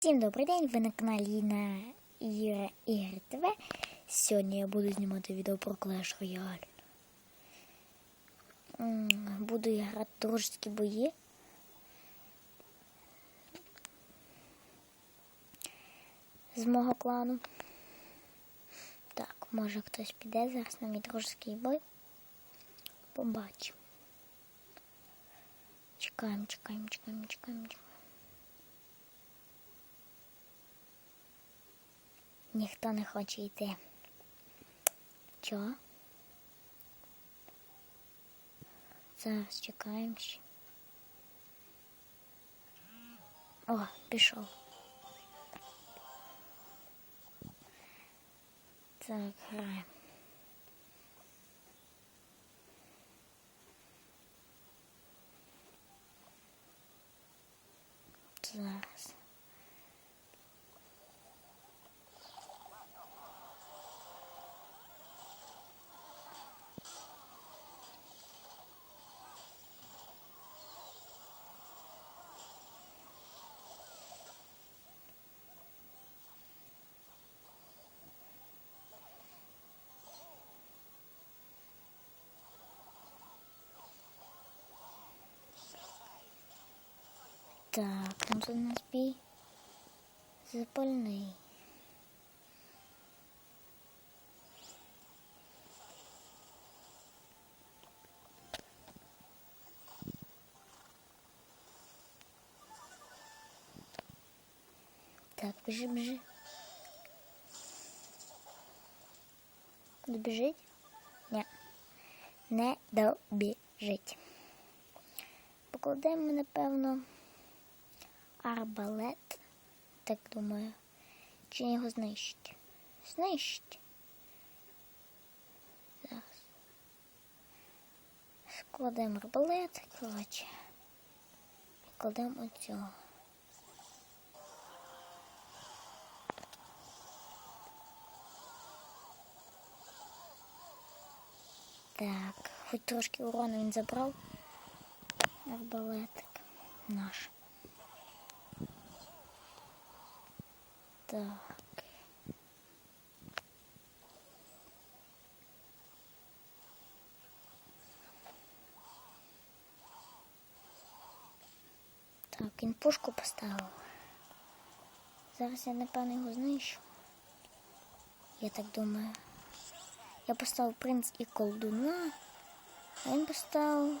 Всім добрий день! Ви на каналі на Іра Ігор ТВ. Сьогодні я буду знімати відео про Clash Royale. Буду грати дружські бої. З мого клану. Так, може хтось піде зараз на мій дружський бой. Побачимо. Чекаємо, чекаємо, чекаємо, чекаємо, чекаємо. Ніхто не хоче йти. Чого? Зараз чекаємо. О, пішов. Так, граємо. Зараз. Так, там тут у нас бій запальний. Так, біжи, біжи. Добіжить? Ні. Не добіжить. Покладемо, напевно, арбалет. Так думаю. Чи його знищить? Знищить. Зараз. Складемо арбалет, коротше. І кладемо оцього. Так, хоч трошки урону він забрав. Арбалетик наш. Так. Так, він пушку поставив. Зараз я напевно його знищу. Я так думаю. Я поставив принц і колдуна, а він поставив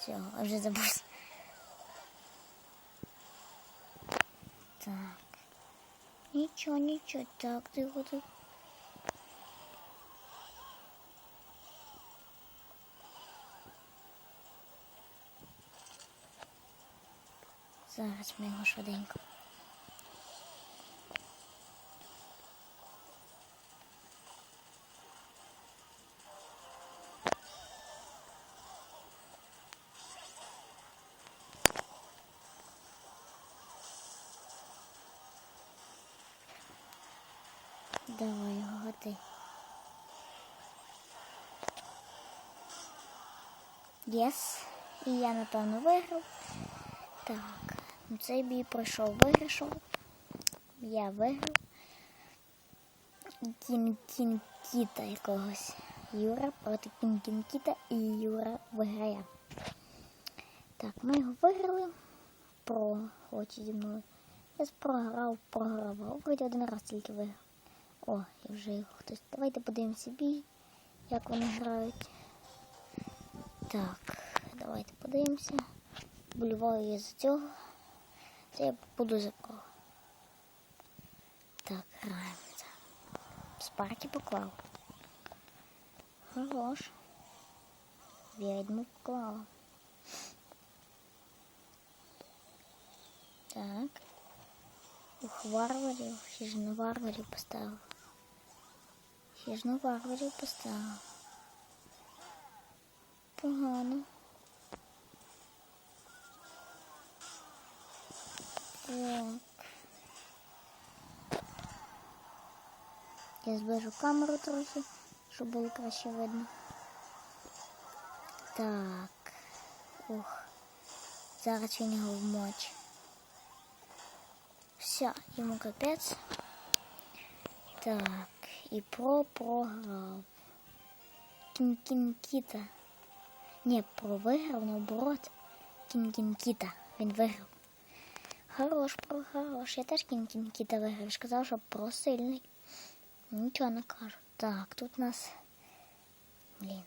цього, а вже забув. Так. Нічого, нічого, так, ты вот так Зараз ми його швиденько. Давай готи. Єс. І я, напевно, виграв. Так, ну, цей бій пройшов виграшов. Я виграв. Кін Кін Кіта якогось. Юра проти Кін Кін Кіта і Юра виграє. Так, ми його виграли. Про очі зі мною. Я програв, програвав. Вроді один раз тільки виграв. О, і вже його хтось. Давайте подивимося бій, як вони грають. Так, давайте подивимося. Боліваю я за цього. Це я буду за кого. Так, граємо. Спарки поклав. Хорош. Відьму поклав. Так. Ух, варварів, хижину варварів поставив. Хижину варварів поставив. Погано. Так. Я зберу камеру трохи, щоб було краще видно. Так. Ух. Зараз він його вмочить. Все, йому капець. Так, і про програв. Кінкінкіта. Ні, про виграв наоборот. Кінкінкіта. Він виграв. Хорош, про хорош. Я теж кінкінкіта виграв. Сказав, що про сильний. Нічого не кажу. Так, тут у нас. Блін.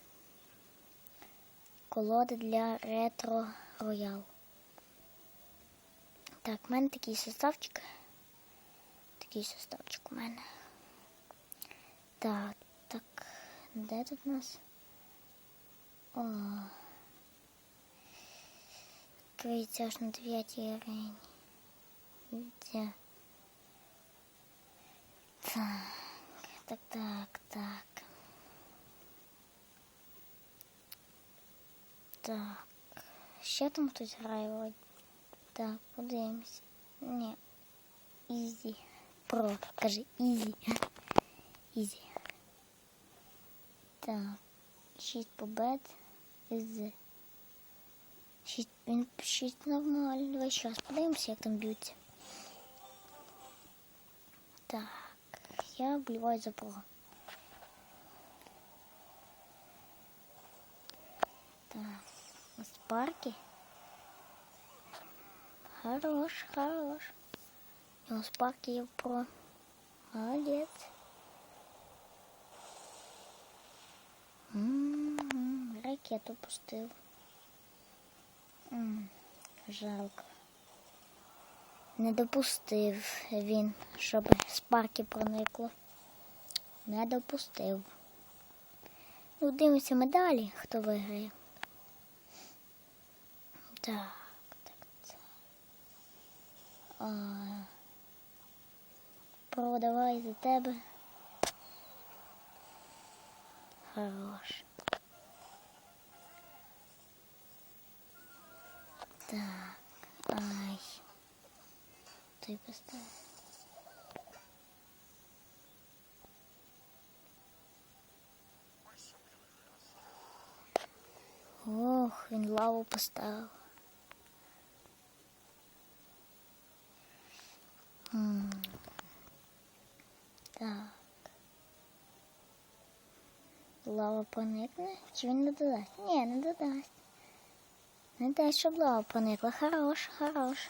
Колода для ретро роял. Так, в мене такий составчик. Такий составчик у мене. Так, так, де тут у нас? О. Відкриється аж на дев'ятій арені. Де? Так, так, так, так. Так. Ще там хтось грає вроді. Так, подивимось. Ні. Ізі. Про, кажи, ізі. Ізі. Так. Шість побед з. Шість, він шість нормально. Давай ще раз подивимося, як там б'ються. Так. Я вболіваю за про. Так. Ось парки. Хорош, хорош. У него спарки є про. Молодець. Ракету пустив. Жалко. Не допустив він, щоб спарки проникло. Не допустив. Ну, дивимося медалі, хто виграє. Так, так, так. А, продавай за тебе. Хорош. Так, ай. Ти поставив. Ох, він лаву поставив. Лава проникне? Чи він не додасть? Ні, не додасть. Не дасть, щоб лава проникла. Хорош, хорош.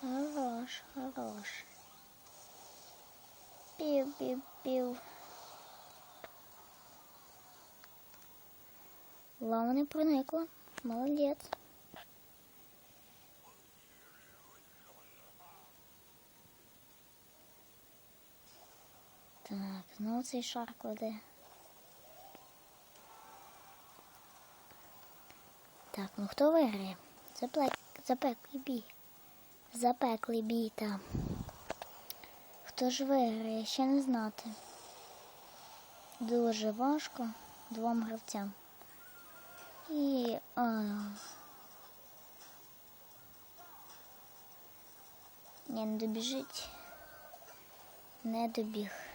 Хорош, хорош. Пів, пів, пів. Лава не проникла. Молодець. Так, знову цей шар кладе. Так, ну хто виграє? Запеклий бій. Запеклий бій там. Хто ж виграє, ще не знати. Дуже важко двом гравцям. І. А... Ні, не добіжить. Не добіг.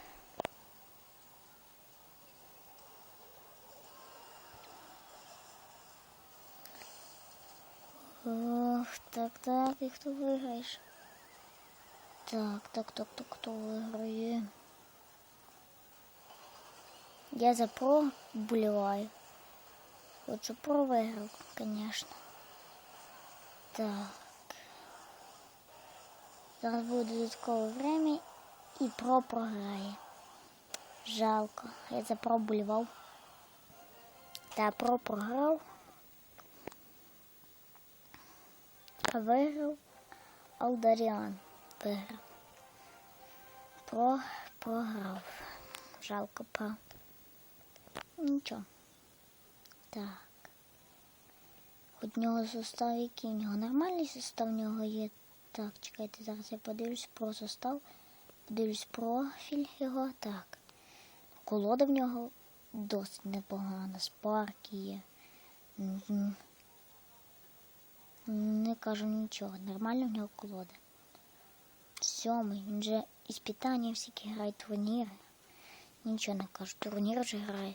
Так, так, і хто виграєш? Так, так, так, так, хто виграє? Я за про вболіваю. Лучше про виграв, конечно. Так. Зараз буде додаткове время і про програє. Жалко. Я за про вболівав. Та про програв. А виграв Алдаріан. Виграв. Про програв. Жалко про. Нічого. Так. От нього состав який у нього нормальний состав в нього є. Так, чекайте, зараз я подивлюсь про состав. Подивлюсь профіль його. Так. Колода в нього досить непогана. Спарки є. Не кажу нічого. Нормально в нього колода. Сьомий. Він же іспитання всякі грає турніри. Нічого не кажу. Турнір вже грає.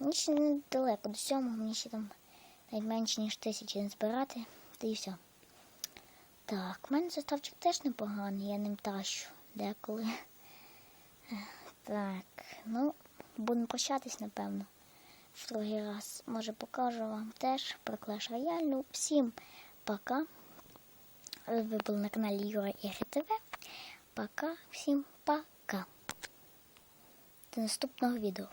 Мені ще недалеко до сьомого, мені ще там навіть ніж тисячі не збирати. Та і все. Так, в мене заставчик теж непоганий, я ним тащу деколи. Так, ну, будемо прощатись, напевно. В другий раз, може, покажу вам теж про Clash Royale. Ну, всім пока. Ви були на каналі Юра Ігри ТВ. Пока, всім пока. До наступного відео.